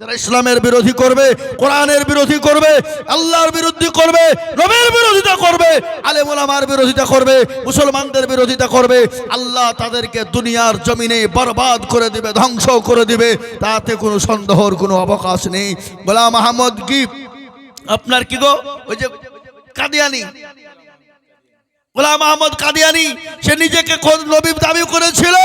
যারা ইসলামের বিরোধী করবে, কোরআনের বিরোধী করবে, আল্লাহর বিরোধী করবে নবীর বিরোধিতা করবে আলেমুলামার বিরোধিতা করবে, মুসলমানদের বিরোধিতা করবে, আল্লাহ তাদেরকে দুনিয়ার জমিনে বরবাদ করে দিবে ধ্বংস করে দিবে, তাতে কোনো সন্দেহর কোনো অবকাশ নেই। গোলাম আহমদ কি? আপনার কি গো? ওই যে কাদিয়ানি। গোলাম আহমদ কাদিয়ানি, সে নিজেকে নবী দাবি করেছিল?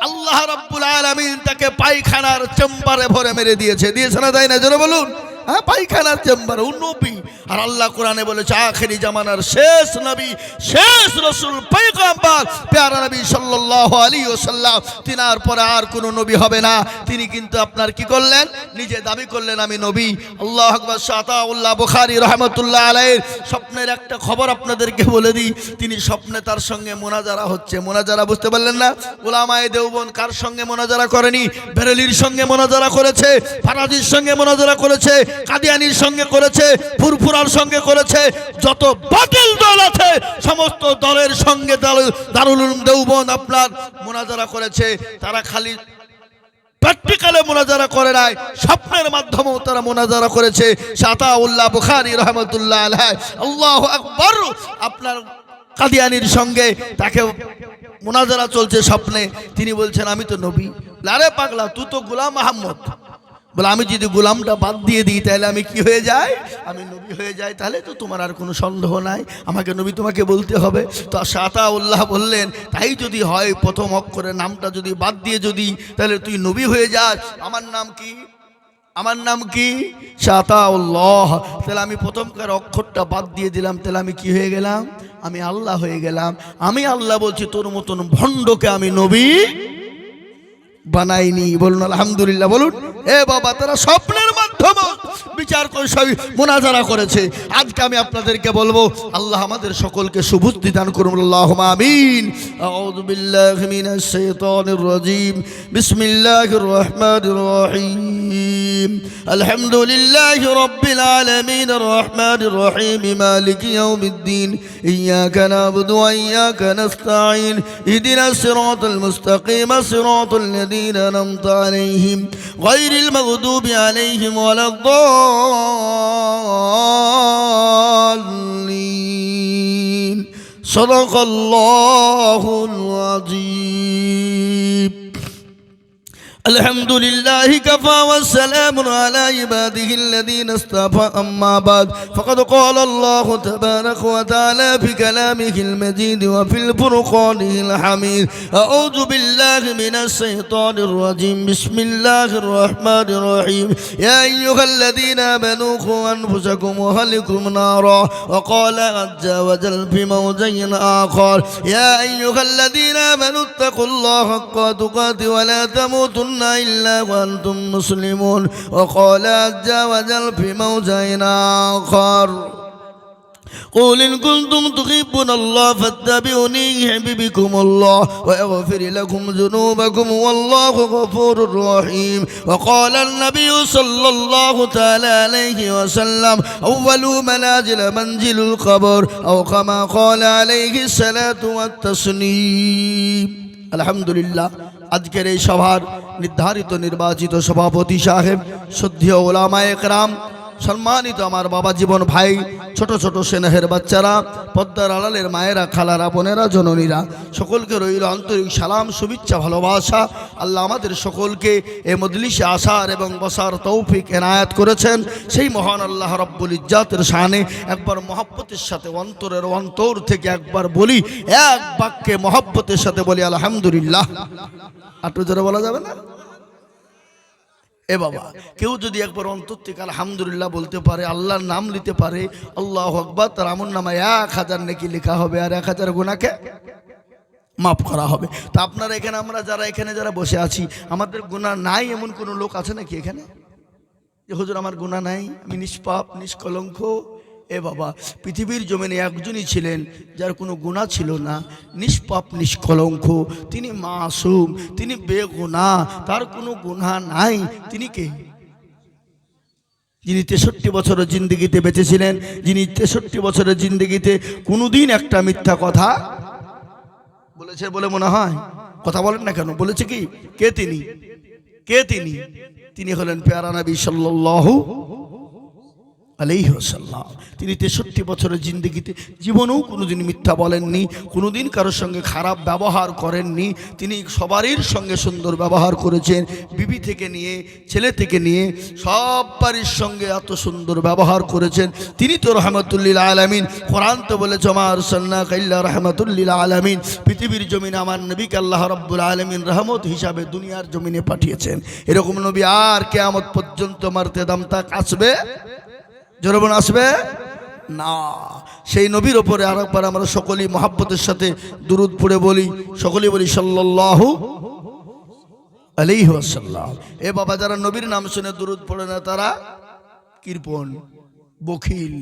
আল্লাহ রাব্বুল আলামিন তাকে পায়খানার চেম্বারে ভরে মেরে দিয়েছে। দিয়েছে না তাই না? জোরে বলুন। হ্যাঁ পায়খানার চেম্বারে, ও নবী। আর আল্লাহ কোরআনে বলেছে, আখেরি জামানার শেষ নবী, শেষ রসুল, পয়গম্বর। পেয়ারা নবী সাল্লাল্লাহু আলাইহি ওয়াসাল্লাম, তিনার পরে আর কোনো নবী হবে না। তিনি কিন্তু আপনার কি করলেন? নিজে দাবি করলেন, আমি নবী। আল্লাহ আকবর, শাতাউল্লাহ বুখারী রহমতুল্লাহ আলাইহির স্বপ্নের একটা খবর আপনাদেরকে বলে দিই, তিনি স্বপ্নে তার সঙ্গে মোনাজারা হচ্ছে। মোনাজারা বুঝতে পারলেন না? ওলামায়ে দেওবন কার সঙ্গে মোনাজারা করেনি? বেরেলির সঙ্গে মোনাজারা করেছে? ফারাজির সঙ্গে মোনাজারা করেছে? কাদিয়ানির সঙ্গে করেছে, ফুরফুরার সঙ্গে করেছে, যত বাতিল দল আছে, সমস্ত দলের সঙ্গে দারুল- দেওবন আপনার মোনাজারা করেছে, তারা খালি প্র্যাকটিক্যালে মোনাজারা করে নাই, স্বপ্নের মাধ্যমেও তারা মোনাজারা করেছে শাতাউল্লাহ বুখারী রহমতুল্লাহ আলাইহ। আল্লাহু আকবার। আপনার কাদিয়ানির সঙ্গে তাকে মোনাজারা চলছে স্বপ্নে, তিনি বলছেন, আমি তো নবী। লারে পাগলা, তুই তো গোলাম আহম্মদ বলে, আমি যদি গোলামটা বাদ দিয়ে দিই, তাহলে আমি কি হয়ে যাই? আমি নবী হয়ে যাই, তাহলে তো তোমার আর কোনো সন্দেহ নাই। আমাকে নবী তোমাকে বলতে হবে। তো শাতা উল্লাহ বললেন, তাই যদি হয়, প্রথম অক্ষরের নামটা যদি বাদ দিয়ে যদি, তাহলে তুই নবী হয়ে যাস। আমার নাম কি? আমার নাম কি? শাতাউল্লাহ তাহলে আমি প্রথমকার অক্ষরটা বাদ দিয়ে দিলাম, তাহলে আমি কি হয়ে গেলাম? আমি আল্লাহ হয়ে গেলাম। আমি আল্লাহ বলছি, তোর মতন ভণ্ডকে আমি নবী বানাইনি, বলুন, আলহামদুলিল্লাহ, বলুন। এ বাবা, তারা স্বপ্নের মাধ্যমে বিচার মোনাজারা করেছে। আজকে আমি আপনাদেরকে বলব, আল্লাহ আমাদের সকলকে সুবুদ্ধি দান করুন, আল্লাহ আমিন। রহিম। আলামিন রহমানির রহিম। মালিকি ইয়াউমিদ্দিন। ইয়াকা নাবুদু ওয়া ইয়াকা নাস্তাঈন। ইহদিনাস সিরাতাল মুস্তাকিম। সিরাতাল الذين أنعمت عليهم غير المغضوب عليهم ولا الضالين صدق الله العظيم الحمد لله كفى والسلام على عباده الذين اصطفى. أما بعد فقد قال الله تبارك وتعالى في كلامه المجيد وفي الفرقانه الحميد أعوذ بالله من الشيطان الرجيم. بسم الله الرحمن الرحيم. يا أيها الذين آمنوا قوا أنفسكم وأهلكم نارا. وقال عز وجل في موضع آخر يا أيها الذين آمنوا اتقوا الله حق تقاته ولا تموتن إلا وأنتم مسلمون. وقال عز وجل في موضع آخر. قل إن كنتم تحبون الله فاتبعوني يحببكم الله ويغفر لكم ذنوبكم والله غفور رحيم. وقال النبي صلى الله تعالى عليه وسلم أول منازل منزل القبر أو كما قال عليه الصلاة والتسليم. الحمد لله আজকের এই সভার নির্ধারিত নির্বাচিত সভাপতি সাহেব শ্রদ্ধেয় ওলামা একরাম, সম্মানিত আমার বাবা জীবন ভাই, ছোট ছোট সেনেহের বাচ্চারা, পদ্মার আড়ালের মায়েরা, খালারা, বোনেরা, জননীরা, সকলকে রইল আন্তরিক সালাম, শুভেচ্ছা, ভালোবাসা। আল্লাহ আমাদের সকলকে এ মজলিসে আসার এবং বসার তৌফিক এনায়াত করেছেন। সেই মহান আল্লাহ রব্বুল ইজ্জাতের শানে একবার মহব্বতের সাথে, অন্তরের অন্তর থেকে একবার বলি, এক বাক্যে মহব্বতের সাথে বলি, আলহামদুলিল্লাহ। আটু জোরে বলা যাবে না? এ বাবা, কেউ যদি একবার অন্তর থেকে আলহামদুলিল্লাহ বলতে পারে, আল্লাহর নাম নিতে পারে, আল্লাহ আকবর, তার আমন নামায় এক হাজার নাকি লেখা হবে আর এক হাজার গুণাকে মাফ করা হবে। তা আপনারা এখানে, আমরা যারা এখানে যারা বসে আছি, আমাদের গুণা নাই এমন কোনো লোক আছে নাকি এখানে? যে, হুজুর, আমার গুণা নাই, আমি নিষ্পাপ, নিষ্কলঙ্ক এ বাবা, পৃথিবীর জমিনে একজনই ছিলেন যার কোনো গুণা ছিল না, নিষ্পাপ, নিষ্কলঙ্ক। তিনি মাসুম, তিনি বেগুনা, তার কোনো গুণা নাই। তিনি কে? যিনি তেষট্টি বছরের জিন্দগিতে বেঁচেছিলেন, যিনি তেষট্টি বছরের জিন্দগিতে কোনোদিন একটা মিথ্যা কথা বলেছে বলে মনে হয়? কথা বলেন না কেন? বলেছে কি? কে তিনি? কে তিনি? তিনি হলেন পেয়ারা নবী সাল্লাল্লাহু আলাইহাল্লাম তিনি তেষট্টি বছরের জিন্দগিতে জীবনেও কোনোদিন মিথ্যা বলেননি, কোনোদিন কারোর সঙ্গে খারাপ ব্যবহার করেননি। তিনি সবারই সঙ্গে সুন্দর ব্যবহার করেছেন, বিবি থেকে নিয়ে, ছেলে থেকে নিয়ে সব বাড়ির সঙ্গে এত সুন্দর ব্যবহার করেছেন। তিনি তো রহমতুল্লিল আলামিন, কোরআন তো বলেছে আমার সন্না কাল্লা রহমতুল্লিল আলামিন। পৃথিবীর জমিনে আমার নবীকে আল্লাহ রব্বুল আলমিন রহমত হিসাবে দুনিয়ার জমিনে পাঠিয়েছেন। এরকম নবী আর কেয়ামত পর্যন্ত মারতে দাম তাক আসবে? জনগণ আসবে? না। সেই নবীর ওপরে আর একবার আমরা সকলেই মহাব্বতের সাথে দুরুদ পড়ে বলি, সকলেই বলি সাল্লাহ আলাইহি ওয়াসাল্লাম। এ বাবা, যারা নবীর নাম শুনে দূরত পড়ে না, তারা কৃপণ বখিল।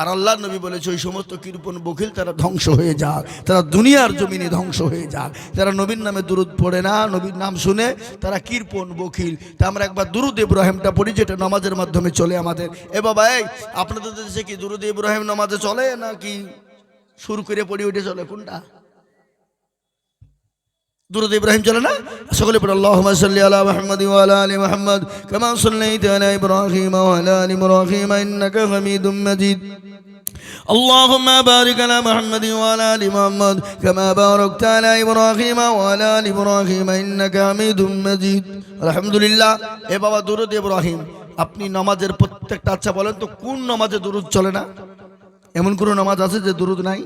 আর আল্লাহ নবী বলেছে, ওই সমস্ত কীর্পন বখিল তারা ধ্বংস হয়ে যাক, তারা দুনিয়ার জমিনে ধ্বংস হয়ে যাক। যারা নবীর নামে দুরুদ পড়ে না, নবীর নাম শুনে তারা কীর্পন বখিল। তা আমরা একবার দুরুদ ইব্রাহিমটা পড়ি, যেটা নমাজের মাধ্যমে চলে আমাদের। এ বাবা, এই আপনাদের দেশে কি দুরুদ ইব্রাহিম নমাজে চলে না কি সুর করে পড়ি ওইটা চলে? কোনটা? দুরুদ ইব্রাহিম চলে না সকলে পড়ে আল্লাহুম্মা সাল্লি আলা মুহাম্মাদ ওয়া আলা আলি মুহাম্মাদ কামা সাল্লাইতা আলা ইব্রাহিম ওয়া আলা আলি ইব্রাহিম ইন্নাকা হামিদুম মাজিদ اللهم بارك على محمد وعلى ال محمد كما باركت على ابراهيم وعلى ال ابراهيم انك حميد مجيد الحمد لله এ বাবা দুরুদ ইব্রাহিম আপনি নামাজের প্রত্যেকটা আচ্ছা বলেন তো কোন নামাজে দুরুদ চলে না এমন কোন নামাজ আছে যে দুরুদ নাই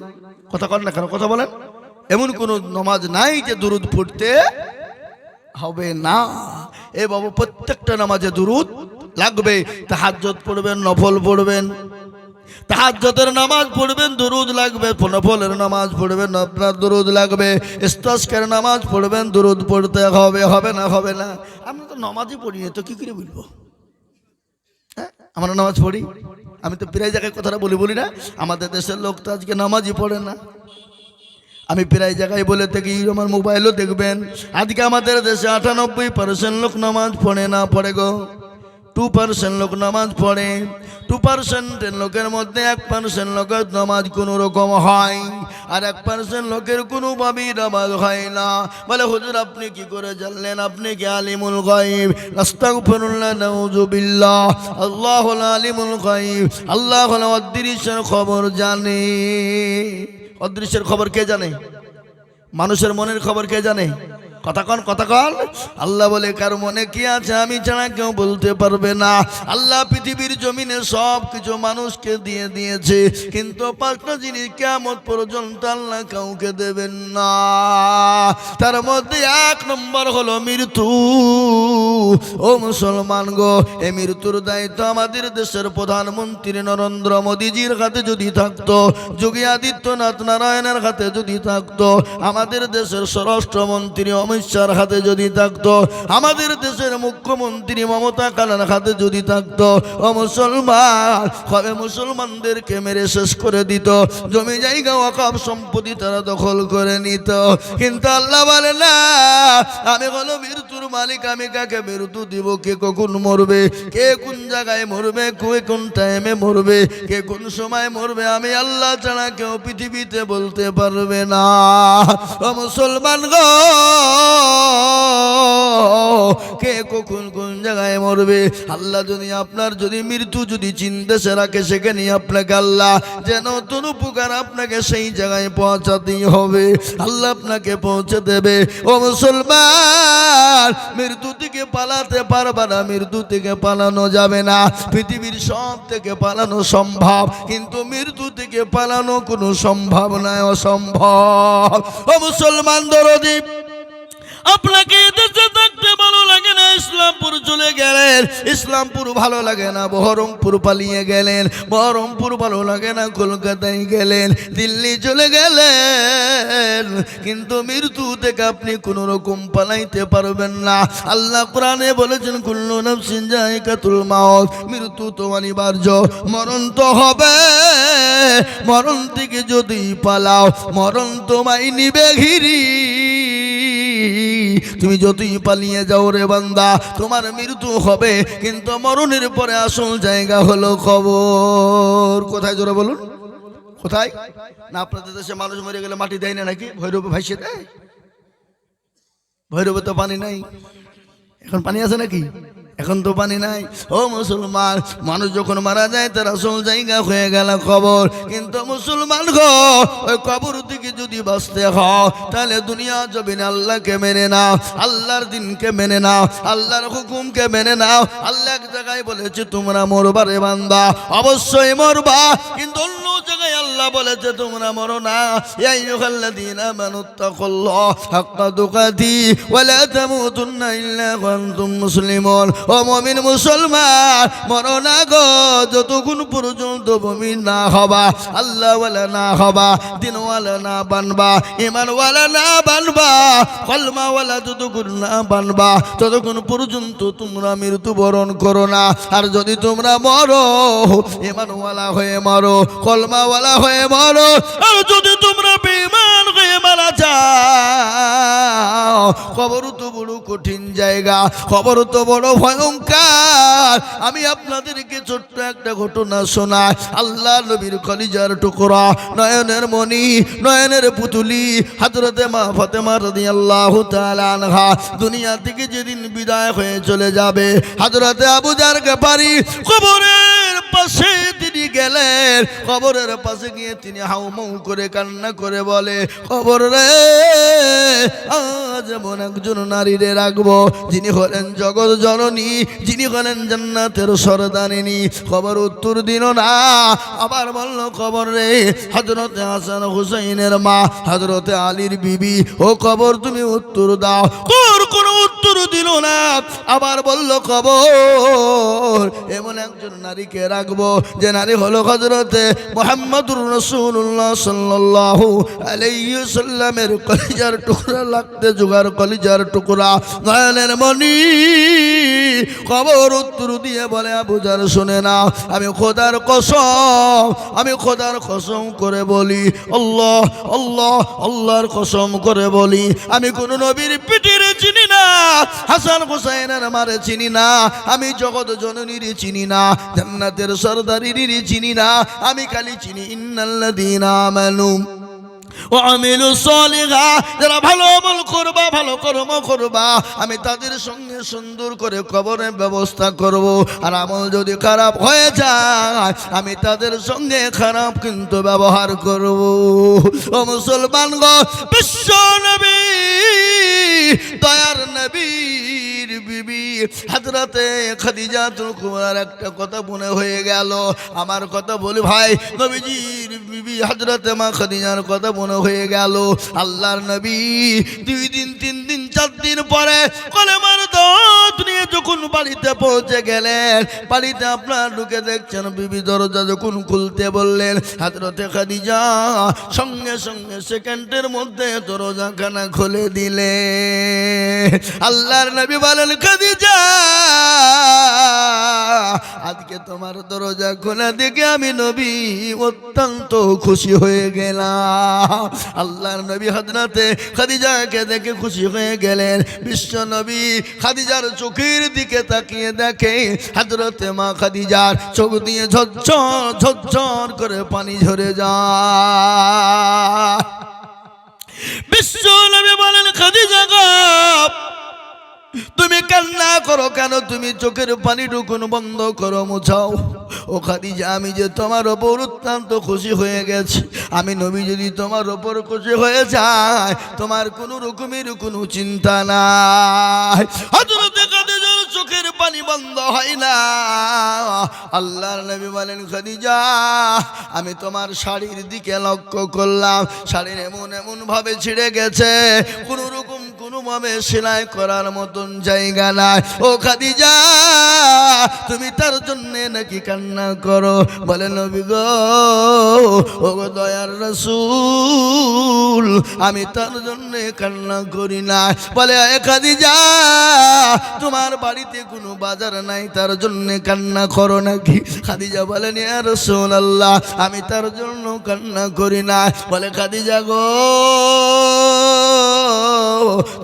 কথা কর না কেন কথা বলেন এমন কোন নামাজ নাই যে দুরুদ পড়তে হবে না। এ বাবু, প্রত্যেকটা নামাজে দুরুদ লাগবে। তাহাজ্জত পড়বেন, নফল পড়বেন। তাহাজ্জতের নামাজ পড়বেন, দুরুদ লাগবে। নফলের নামাজ পড়বেন, আপনার দুরুদ লাগবে। ইস্তাস্কের নামাজ পড়বেন, দুরুদ পড়তে হবে হবে না হবে না। আমরা তো নামাজই পড়ি তো কি করে বলব? হ্যাঁ আমরা নামাজ পড়ি। আমি তো প্রায় জায়গায় কথাটা বলি বলি না। আমাদের দেশের লোক তো আজকে নামাজই পড়ে না। আমি প্রায় জায়গায় বলে থাকি, আমার মোবাইলও দেখবেন। আজকে আমাদের দেশে আটানব্বই পার্সেন্ট লোক নামাজ পড়ে না পড়ে গো। টু পার্সেন্ট লোক নামাজ পড়ে। টু পার্সেন্টের লোকের মধ্যে এক পার্সেন্ট লোকের নামাজ কোনো রকম হয়। আর এক পার্সেন্ট লোকের কোনো কোনোভাবেই নামাজ হয় না। বলে, হুজুর, আপনি কি করে জানলেন? আপনি কি আলিমুল গাইব আস্তাগফিরুল্লাহ নাউজুবিল্লাহ আল্লাহ আলিমুল গাইব আল্লাহ অদৃশ্যের খবর জানে। অদৃশ্যের খবর কে জানে? মানুষের মনের খবর কে জানে? কথা কন কথা কন। আল্লাহ বলে, কার মনে কি আছে আমি ছাড়া কেউ বলতে পারবে না। আল্লাহ পৃথিবীর জমিনে সব কিছু মানুষকে দিয়ে দিয়েছে। কিন্তু পাঁচটা জিনিস কেমন পর্যন্ত আল্লাহ কাউকে দেবেন না। তার মধ্যে এক নম্বর হলো মৃত্যু। ও মুসলমান গো, এ মৃত্যুর দায়িত্ব আমাদের দেশের প্রধানমন্ত্রী নরেন্দ্র মোদীজির হাতে যদি থাকতো, যোগী আদিত্যনাথ নারায়ণের হাতে যদি থাকতো, আমাদের দেশের স্বরাষ্ট্রমন্ত্রী অমিত শাহর হাতে যদি থাকতো, আমাদের দেশের মুখ্যমন্ত্রী মমতা কালার হাতে যদি থাকতো, ও মুসলমান কবে মুসলমানদেরকে মেরে শেষ করে দিত, জমি জায়গা ওয়াকাব সম্পত্তি তারা দখল করে নিত। কিন্তু আল্লাহ বলে, না, আমি হলো মৃত্যুর মালিক, আমি কাকে মৃত্যু দিব, কে কখন মরবে? কে কোন জায়গায় মরবে? কে কোন টাইমে মরবে? কে কোন সময় মরবে? আমি আল্লাহ ছাড়া কেউ পৃথিবীতে বলতে পারবে না। মুসলমান গো, কে কখন কোন জায়গায় মরবে? আল্লাহ যদি আপনার যদি মৃত্যু যদি চিনতে সে রাখে সেখানে আপনাকে আল্লাহ যেন তোর উপকার আপনাকে সেই জায়গায় পৌঁছাতেই হবে। আল্লাহ আপনাকে পৌঁছে দেবে। ও মুসলমান, মৃত্যু থেকে পালাতে পারবে না মৃত্যু থেকে পালানো যাবে না। পৃথিবীর সব থেকে পালানো সম্ভব, কিন্তু মৃত্যু থেকে পালানো কোনো সম্ভব নয়, অসম্ভব। ও মুসলমান দরদীপ আপনাকে এদেশে থাকতে ভালো লাগে না, ইসলামপুর চলে গেলেন। ইসলামপুর ভালো লাগে না, বহরমপুর পালিয়ে গেলেন। বহরমপুর ভালো লাগে না, কলকাতায় গেলেন। দিল্লি চলে গেলেন। কিন্তু মৃত্যু থেকে আপনি কোনো রকম পালাইতে পারবেন না। আল্লাহ কোরআনে বলেছেন, কুল্লু নফসিন জায়গাতুল মাউত। মৃত্যু তো অনিবার্য, মরণ তো হবে। মরণ থেকে যদি পালাও, মরণ তোমায় নিবে ঘিরি। তুমি যদি পালিয়ে যাও রে বান্দা, তোমার মৃত্যু হবে, কিন্তু মরণের পরে আসল জায়গা হলো খবর কোথায় জোরে বলুন? কোথায়? না, আপনাদের দেশে মানুষ মরে গেলে মাটি দেয় না নাকি? ভৈরবে ভাইসে দেয়? ভৈরবে তো পানি নাই। এখন পানি আছে নাকি? এখন তো পানি নাই। ও মুসলমান, মানুষ যখন মারা যায়, তার আসল জায়গা হয়ে গেল কবর। কিন্তু মুসলমান গো, ওই কবর থেকে যদি বাঁচতে হও তাহলে দুনিয়া জমিনে আল্লাহকে মেনে নাও, আল্লাহর দিনকে মেনে নাও, আল্লাহর হুকুমকে মেনে নাও। আল্লাহ এক জায়গায় বলেছে, তোমরা মরবারে বান্দা। অবশ্যই মরবা, কিন্তু অন্য জায়গায় আল্লাহ বলেছে, তোমরা মরো না। ইয়া আইয়ুহাল্লাযীনা আমানুত্তাকুল্লাহ হাক্কা তুকাতি ওয়া লা তামুতুন্না ইল্লা ওয়া আনতুম মুসলিমুন। ও মমিন মুসলমান, মরো না গো, যতক্ষণ পর্যন্ত মুমিন না হবা আল্লাহ ওয়ালা না হবা, দিনওয়ালা না বানবা ইমানওয়ালা না বানবা, কলমাওয়ালা যতক্ষণ না বানবা, ততক্ষণ পর্যন্ত তোমরা মৃত্যুবরণ করো না। আর যদি তোমরা মরো ইমানওয়ালা হয়ে মরো, কলমাওয়ালা হয়ে মরো, আর যদি তোমরা বেমান হয়ে মারা যাও, খবর তো বড় কঠিন জায়গা, খবর তো বড় ভয়ঙ্কর আমি আপনাদেরকে ছোট্ট একটা ঘটনা শোনাই। আল্লাহ নবীর কলিজার টুকরা, নয়নের মণি, নয়নের পুতুলি হাজরতে মা ফতেমা রদি আল্লাহ আনহা। দুনিয়া থেকে যেদিন বিদায় হয়ে চলে যাবে হাজরতে আবুজার পারি কবরের পাশে তিনি গেলেন। কবরের পাশে গিয়ে তিনি হাউমাউ করে কান্না করে বলে, খবর রে, আজ এমন একজন নারীরে রাখব, যিনি হলেন জগৎ জননী, যিনি হলেন জান্নাতের সরদানিনী খবর উত্তর দিল, না, আবার বলল, খবর রে হজরতে হাসান হুসাইনের মা হজরতে আলীর বিবি, ও খবর তুমি উত্তর দাও। উত্তর দিল না, আবার বলল, খবর। এমন একজন নারীকে রাখব, যে নারী হলো হজরতে মোহাম্মদুর রসুল্লাহ সাল্লাহ আলাইসাল্লামের কলিজার টুকরা, লাগতে জোগাড় কলিজার টুকরা নয়নের মণি। খবর উত্তর দিয়ে বলে বুঝার শুনে না, আমি খোদার কসম, আমি খোদার কসম করে বলি, আল্লাহ আল্লাহ, আল্লাহর কসম করে বলি, আমি কোন নবীর পিঠির চিনি না। হাসান হুসাইনের মারে চিনি না, আমি জগৎ জননীর চিনি না, জান্নাতের সরদারির চিনি না, আমি খালি চিনি, ইন্নাল্লাযীনা যারা ভালো করবা ভালো করবা, আমি তাদের সঙ্গে সুন্দর করে কবরের ব্যবস্থা করব। আর আমল যদি খারাপ হয়ে যায়, আমি তাদের সঙ্গে খারাপ কিন্তু ব্যবহার করব। ও মুসলমান গো বিশ্ব নবী, দয়ার নবীর বিবি, হাজরাতে খাদিজা কুমার একটা কথা মনে হয়ে গেল। আমার কথা বলি ভাই, নবীজির বিবি হাজরাতে মা খাদিজার কথা মনে হয়ে গেল। আল্লাহর নবী দুই দিন, তিন দিন, চার দিন পরে যখন বাড়িতে পৌঁছে গেলেন। বাড়িতে আপনার ঢুকে দেখছেন বিবি দরজা যখন খুলতে বললেন, হাজরতে খাদিজা, সঙ্গে সঙ্গে সেকেন্ডের মধ্যে দরজাখানা খুলে দিলে। আল্লাহর নবী বলেন, খাদিজা, আজকে তোমার দরজা খোলা দেখে আমি নবী অত্যন্ত খুশি হয়ে গেলাম। আল্লাহর নবী হজরতে খাদিজাকে দেখে খুশি হয়ে গেলেন। বিশ্ব নবী খাদিজার চোখের দিকে তাকিয়ে দেখে হজরতে মা খাদিজার চোখ দিয়ে ঝরঝর ঝরঝর করে পানি ঝরে গো, তুমি কান্না করো কেন? তুমি চোখের পানি টুকুন বন্ধ করো, মুছাও। ও খাদিজা, আমি যে তোমার ওপর অত্যন্ত খুশি হয়ে গেছি। আমি নবী যদি তোমার ওপর খুশি হয়ে যায়, তোমার কোনো রকমের কোনো চিন্তা নাই। চোখের পানি বন্ধ হয় না। আল্লাহর নবী বলেন, খাদিজা, আমি তোমার শাড়ির দিকে লক্ষ্য করলাম। শাড়ির এমন এমন ভাবে ছিঁড়ে গেছে। কোনো রকম, কোনো ভাবে সেলাই করার মতন জায়গা নাই। ও খাদিজা, তুমি তার জন্য নাকি কান্না করো? বলে নবী গো ও দয়ার রসুল আমি তার জন্য কান্না করি না। বলে, এ খাদিজা, তোমার বাড়িতে কোনো বাজার নাই, তার জন্য কান্না করো নাকি? খাদিজা বলেন ইয়া রসুল আল্লাহ আমি তার জন্য কান্না করি না। বলে, খাদিজা গো,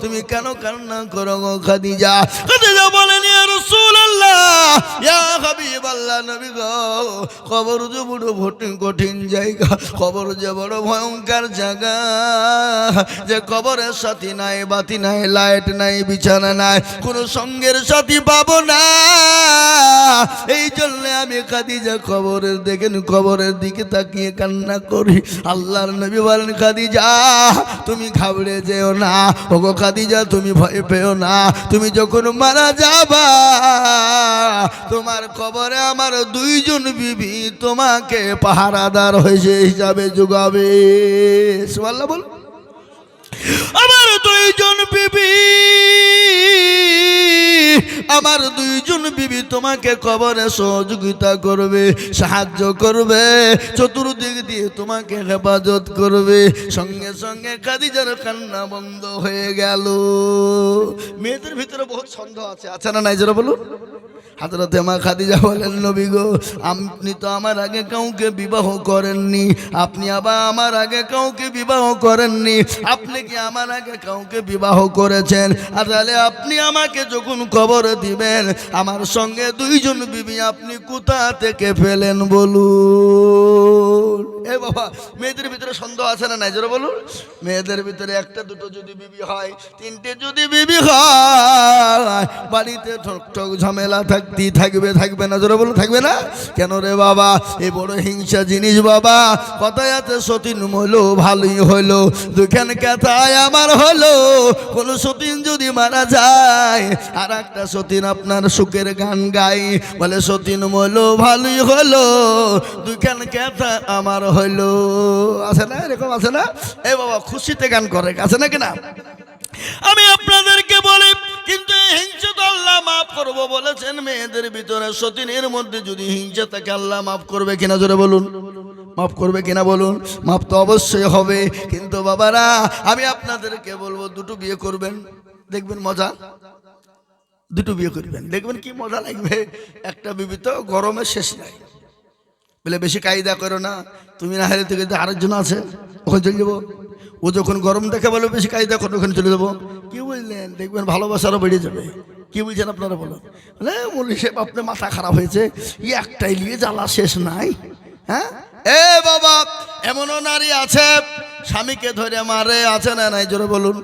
তুমি কেন কান্না করো গো খাদিজা? খাদিজা ইয়া রাসূলুল্লাহ ইয়া হাবিব আল্লাহ নবী গো কবর যে বড় ভটি কঠিন জায়গা কবর যে বড় ভয়ঙ্কর জায়গা, যে কবরের সাথী নাই, বাতি নাই, লাইট নাই, বিছানা নাই, কোনো সঙ্গের সাথী পাবো না। এই জন্য আমি খাদিজা কবরের দেখেন কবরের দিকে তাকিয়ে কান্না করি। আল্লাহর নবী বলেন, খাদিজা, তুমি ঘাবড়ে যেও না। ওগো খাদিজা, তুমি ভয় পেও না। তুমি যখন মারা যাবা তোমার কবরে আমার দুইজন বিবি তোমাকে পাহারাদার হয়েছে হিসাবে যোগাবে। সুবহানাল্লাহ বল। আমার দুইজন বিবি, আমার দুইজন বিবি তোমাকে কবরে সহযোগিতা করবে, সাহায্য করবে, চতুর্দিক দিয়ে তোমাকে হেফাজত করবে। সঙ্গে সঙ্গে খাদিজার কান্না বন্ধ হয়ে গেল। মেয়েদের ভিতরে বহুত সন্দেহ আছে আছে না নাই? বলুন। হাজরতে মা খাদিজা বলেন, নবী গো, আপনি তো আমার আগে কাউকে বিবাহ করেননি। আপনি আবার আমার আগে কাউকে বিবাহ করেননি। আপনি কি আমার আগে কাউকে বিবাহ করেছেন? আর তাহলে আপনি আমাকে যখন খবর দিবেন, আমার সঙ্গে দুইজন বিবি আপনি কোথা থেকে ফেলেন বলুন? এ বাবা, মেয়েদের ভিতরে সন্দেহ আছে না নাই? জোরে বলুন। মেয়েদের ভিতরে একটা, দুটো যদি বিবি হয়, তিনটে যদি বিবি হয়, বাড়িতে ঠক ঠক ঝামেলা থাকতেই থাকবে থাকবে না, জোরে বলুন, থাকবে না? কেন রে বাবা, এ বড় হিংসা জিনিস বাবা, কথায় আছে সতীন হলো ভালোই হলো দুখান কথায় আমার হলো কোন সতীন যদি মারা যায় আর একটা সতীন আপনার সুখের গান গাই বলে সতীন মলো ভালোই হলো দুখান কথা আমার হলো। আছে না? এরকম আছে না? এ বাবা, খুশিতে গান করে। আছে না? কিনা আমি আপনাদেরকে বলি, কিন্তু হিংসা তো আল্লাহ মাফ করব বলেছেন মেয়েদের ভিতরে। সতীনের মধ্যে যদি হিংসা থাকে, আল্লাহ মাফ করবে কিনা? জোরে বলুন। মাফ করবে কিনা বলুন? মাফ তো অবশ্যই হবে। কিন্তু বাবারা, আমি আপনাদেরকে বলব, দুটো বিয়ে করবেন। দেখবেন মজা? দুটো বিয়ে করবেন। দেখবেন কি মজা লাগবে? একটা বিবি তো গরমে শেষ নাই। বলে, বেশি কায়দা করো না, তুমি না হারে থেকে আরেকজন আছে, ওখানে চলে যাব। ও যখন গরম দেখে বলো, বেশি কায়দা করো, ওখানে চলে যাব। কি বুঝলেন দেখবেন ভালোবাসারও বেড়ে যাবে। কি বুঝছেন আপনারা বলুন? বলে মলি সাহেব আপনার মাথা খারাপ হয়েছে ই একটাই নিয়ে জ্বালা শেষ নাই। হ্যাঁ? এ বাবা, এমনও নারী আছে, স্বামীকে ধরে মারে, আছে না নাই? জোরে বলুন।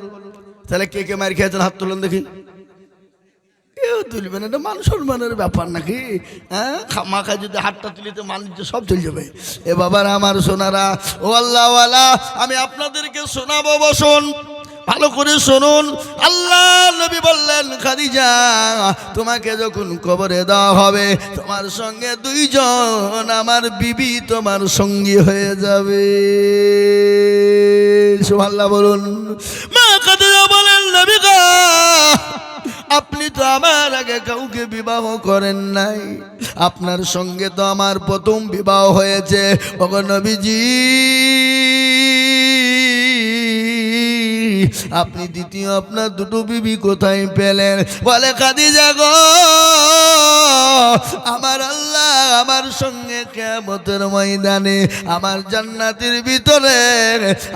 তাহলে কে কে মার খেয়েছেন? হাত তুলুন দেখি। কেউ তুলবে না এটা মান সম্মানের ব্যাপার নাকি? হ্যাঁ? মাখা যদি হাতটা তুলি তো মানুষ সব চলে যাবে। এ বাবার আমার সোনারা, ও আল্লাহওয়ালা, আমি আপনাদেরকে শোনাবো, বসুন। ভালো করে শুনুন। আল্লাহ নবী বললেন, খাদিজা, তোমাকে যখন কবরে দেওয়া হবে, তোমার সঙ্গে দুইজন আমার বিবি তোমার সঙ্গী হয়ে যাবে। সুভাল্লাহ বলুন। মা খাদিজা বলেন, নবী গো আপনি তো আমার আগে কাউকে বিবাহ করেন নাই। আপনার সঙ্গে তো আমার প্রথম বিবাহ হয়েছে। নবীজি, আপনি দ্বিতীয় আপনার দুটো বিবি কোথায় পেলেন? বলে কাদি গো আমার আল্লাহ আমার সঙ্গে কেমতের ময়দানে, আমার জান্নাতের ভিতরে,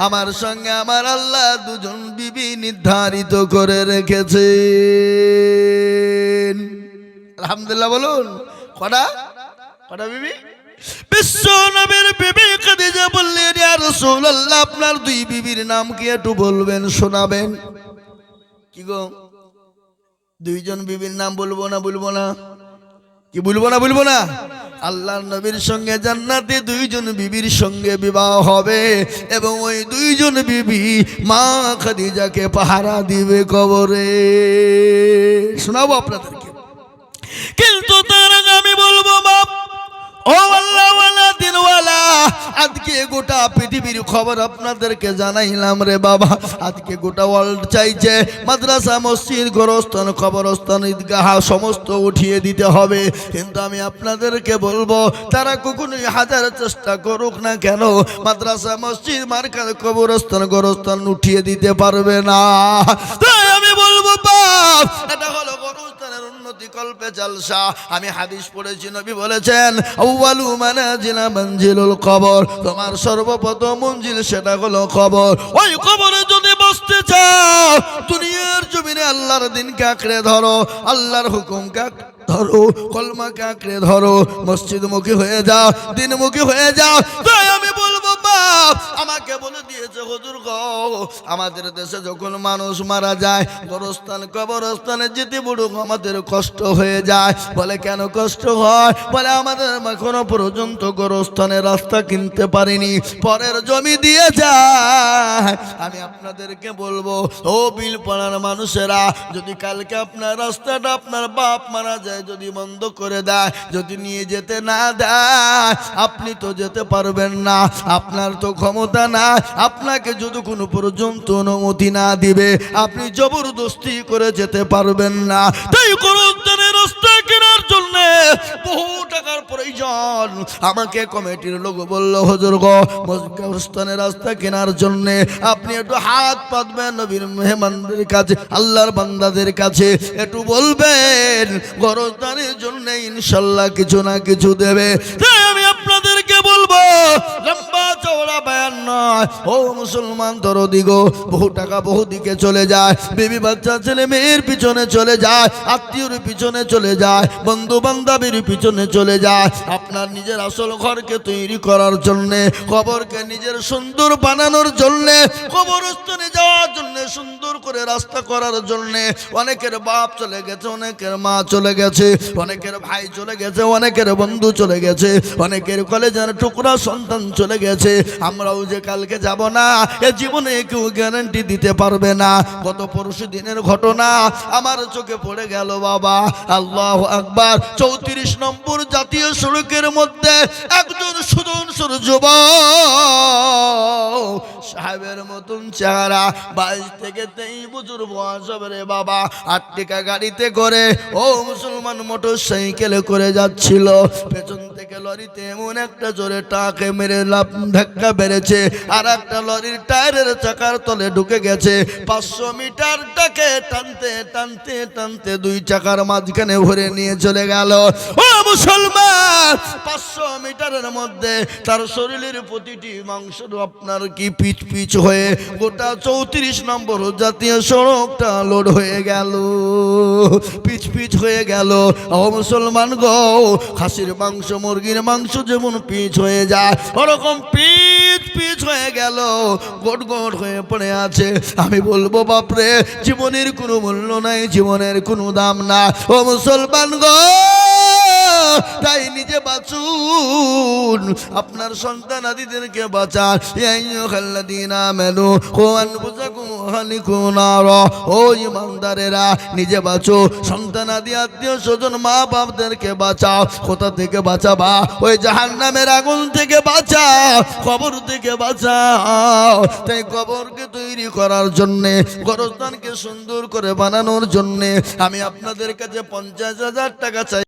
আমার সঙ্গে আমার আল্লাহ দুজন বিবি নির্ধারিত করে রেখেছে আলহামদুলিল্লাহ বলুন, কটা? কটা বিবি? আপনার দুই বিবির নাম কি একটু বলবেন, শোনাবেন? কি গো? দুইজন বিবির নাম বলব না বলব না? কি বলব না বলব না? আল্লাহ নবীর সঙ্গে জান্নাতে দুইজন বিবির সঙ্গে বিবাহ হবে এবং ওই দুইজন বিবি মা খাদিজাকে পাহারা দিবে কবরে। শোনাবো আপনাদেরকে। কিন্তু তার আগে আমি বলব, বাপ, ও আল্লাহওয়ালা আজকে গোটা পৃথিবীর খবর আপনাদেরকে জানাইলাম রে বাবা। আজকে গোটা ওয়ার্ল্ড চাইছে, মাদ্রাসা, মসজিদ গোরস্থান খবরস্থান ঈদগাহ, সমস্ত উঠিয়ে দিতে হবে। কিন্তু আমি আপনাদেরকে বলব, তারা কখনোই হাজার চেষ্টা করুক না কেন, মাদ্রাসা, মসজিদ মার্কার কবরস্থান গোরস্থান উঠিয়ে দিতে পারবে না। তাই আমি বলব, বাপ, এটা হলো গরুস্থানের উন্নতি কল্পে জালসা। আমি হাদিস পড়েছি, নবী বলেছেন, আউয়ালু মানাজিলা মঞ্জিলুল কবর। তোমার সর্বপ্রথম মঞ্জিল সেটা হলো কবর। ওই কবরে যদি বসতে চাও, দুনিয়ার জমিনে আল্লাহর দিন কাকড়ে ধরো, আল্লাহর হুকুম কাক ধরো, কলমাকে আঁকড়ে ধরো, মসজিদমুখী হয়ে যাও, দিনমুখী হয়ে যাও। তাই আমি বাপ, আমাকে বলে দিয়েছে, হুজুর গো, আমাদের দেশে যখন মানুষ মারা যায়, গোরস্থান, কবরস্থানে যেতে বুড়ো আমাদের কষ্ট হয়ে যায়। বলে, কেন কষ্ট হয়? বলে, আমাদের এখনও পর্যন্ত রাস্তা কিনতে পারিনি, পরের জমি দিয়ে যায়। আমি আপনাদেরকে বলব, ও বিল পাড়ার মানুষেরা, যদি কালকে আপনার রাস্তাটা আপনার বাপ মারা যায়, যদি বন্ধ করে দেয়, যদি নিয়ে যেতে না দেয়, আপনি তো যেতে পারবেন না। আপনার তো ক্ষমতা না আপনাকে যদি কোনো পর্যন্ত অনুমতি না দিবে, আপনি জবরদস্তি করে যেতে পারবেন না। তাই রাস্তা কেনার আপনি একটু হাত পাতবেন কাছে, আল্লাহর বান্দাদের কাছে। একটু বলবেন জন্য ইনশাল্লাহ কিছু না কিছু দেবে। আমি আপনাদেরকে বলব, লম্বা চওড়া বয়ান নয়। ও মুসলমান দরদি গো, বহু টাকা বহু দিকে চলে যায়। বেবি বাচ্চা ছেলে মেয়ের পিছনে চলে যায়, আত্মীয়র পিছনে চলে যায় বন্ধু বান্ধবীর পিছনে চলে যায়। আপনার নিজের আসল ঘরকে তৈরি করার জন্যে, কবরকে নিজের সুন্দর বানানোর জন্যে, কবরস্থানে যাওয়ার জন্য, সুন্দর করে রাস্তা করার জন্যে। অনেকের বাপ চলে গেছে, অনেকের মা চলে গেছে, অনেকের ভাই চলে গেছে, অনেকের বন্ধু চলে গেছে, অনেকের কলেজের টুকরা সন্তান চলে গেছে, আমরাও যে কালকে যাব না, এ জীবনে কেউ গ্যারান্টি দিতে পারবে না। গত পরশু দিনের ঘটনা আমার চোখে পড়ে গেল বাবা। আল্লাহ আকবার, চৌত্রিশ নম্বর জাতীয় সড়কের মধ্যে একজন সুদন যুবক মতন চেহারা। বাইশ থেকে তেই বছর বয়স হবে রে বাবা। আট টাকা গাড়িতে করে ও মুসলমান মোটর সাইকেলে করে যাচ্ছিল। পেছন থেকে লরিতে এমন একটা জোরে টাকে মেরে লাভ ধাক্কা বেড়েছে। আর একটা লরির টায়ারের চাকার তলে ঢুকে গেছে। পাঁচশো মিটার টাকে টানতে টানতে টানতে দুই চাকার মাঝখানে ভরে নিয়ে চলে গেল। ও মুসলমান, পাঁচশো মিটারের মধ্যে তার শরীরের প্রতিটি মাংস আপনার কি পিচ পিচ হয়ে গোটা চৌত্রিশ নম্বর জাতীয় সড়কটা লোড হয়ে গেল। পিচ পিচ হয়ে গেল। ও মুসলমান গো, খাসির মাংস, মুরগির মাংস যেমন পিচ হয়ে যায়, ওরকম পিচ পিচ হয়ে গেল। গোট গোট হয়ে পড়ে আছে। আমি বলব, বাপরে, জীবনের কোনো মূল্য নাই, জীবনের কোনো দাম না ও মুসলমান গো তাই নিজে বাঁচুন। আপনার সন্তান আদিদেরকে বাঁচান। খাল্লাদিনা মেনু কোয়ান বুঝাকুম হালিকুনার ও ইমানদারেরা নিজে বাঁচো। সন্তান আদি, আত্মীয় স্বজন মা বাপদেরকে বাঁচাও। কোথা থেকে বাঁচাবা? ওই জাহান নামের আগুন থেকে বাঁচাও। কবর থেকে বাঁচাও। তাই কবরকে তৈরি করার জন্যে, গরস্থানকে সুন্দর করে বানানোর জন্যে আমি আপনাদের কাছে পঞ্চাশ হাজার টাকা চাই।